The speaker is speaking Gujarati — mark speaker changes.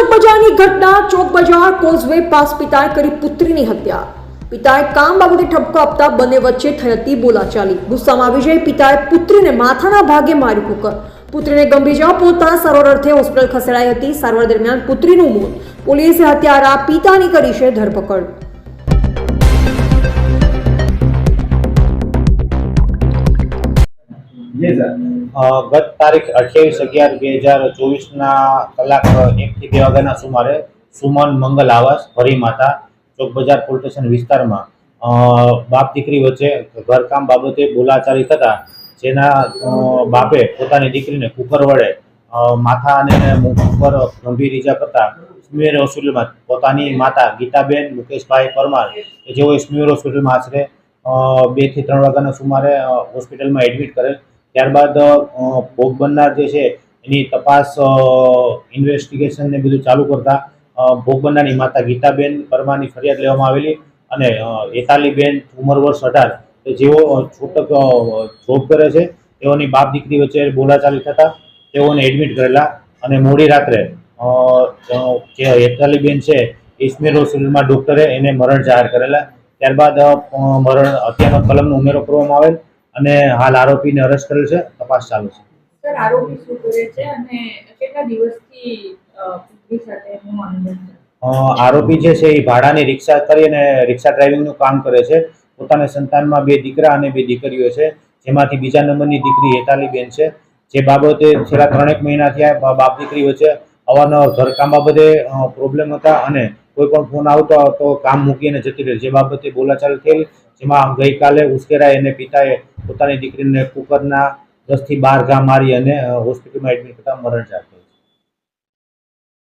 Speaker 1: ચોક બજારની ઘટના ચોક બજાર કોઝવે પાસ પિતાએ કરી પુત્રીની હત્યા. પિતાએ કામ બાબતે ઠપકો આપતા બંને વચ્ચે થઈ હતી બોલાચાલી. ગુસ્સામાં આવી જઈ પિતાએ પુત્રીને માથાના ભાગે મારી કુકર પુત્રીને ગંભીર જવા પહોંચતા સારવાર અર્થે હોસ્પિટલ ખસેડાઈ હતી. સારવાર દરમિયાન પુત્રીનું મોત. પોલીસે હત્યારા પિતાની કરી છે ધરપકડ.
Speaker 2: ગત તારીખ અઠ્યાવીસ અગિયાર બે હજાર ચોવીસના કલાક એકથી બે વાગ્યાના સુમારે સુમન મંગલ આવાસ, ભરી માતા, ચોક બજાર પોલીસ સ્ટેશન વિસ્તારમાં બાપ દીકરી વચ્ચે ઘરકામ બાબતે બોલાચાલી થતા જેના બાપે પોતાની દીકરીને કુકર વડે માથા અને મુખ ઉપર ગંભીર ઈજા કરતા સ્મીર હોસ્પિટલમાં પોતાની માતા ગીતાબેન મુકેશભાઈ પરમાર જેઓ સ્મીર હોસ્પિટલમાં આશરે બેથી ત્રણ વાગ્યાના સુમારે હોસ્પિટલમાં એડમિટ કરેલ ત્યારબાદ ભોગ બનનાર જે છે, એની તપાસ ઇન્વેસ્ટિગેશન ને બધું ચાલુ કરતા ભોગ બનનારની માતા ગીતાબેન પરમારની ફરિયાદ લેવામાં આવેલી અને એતાલીબેન ઉંમર વર્ષ અઢાર. જેઓ છૂટક જોબ કરે છે, તેઓની બાપ દીકરી વચ્ચે બોલાચાલી થતા, તેઓને એડમિટ કરેલા અને મોડી રાત્રે જે હેતાલીબેન છે, ઇસ્મીર હોસ્પિટલમાં ડૉક્ટરે એને મરણ જાહેર કરેલા. ત્યારબાદ મરણ હત્યાનો કલમનો ઉમેરો કરવામાં આવેલ. અને હાલ આરોપીને અરેસ્ટ કરેલ છે. તપાસ ચાલુ છે.
Speaker 3: સર આરોપી શું કરે છે અને કેટલા દિવસથી સાથે
Speaker 2: આરોપી જે છે એ ભાડાની રિક્ષા કરી અને રિક્ષા ડ્રાઇવિંગનું કામ કરે છે. પોતાના સંતાનમાં બે દીકરા અને બે દીકરીઓ છે. જેમાંથી બીજા નંબરની દીકરી હેતાલીબેન છે. જે બાબતે છેલ્લા ત્રણેક મહિના થયા બાપ દીકરી વચ્ચે અવારનવાર ઘરકામ બાબતે પ્રોબ્લેમ હતા અને કોઈ પણ ફોન આવતો તો કામ મૂકીને જતી રહી. જે બાબતે બોલાચાલ થયેલ, જેમાં ગઈકાલે ઉશ્કેરાય અને પિતાએ પોતાની દીકરીને કુકરના દસથી બાર ઘા મારી અને હોસ્પિટલમાં એડમિટ કરતા મરણ કરેલ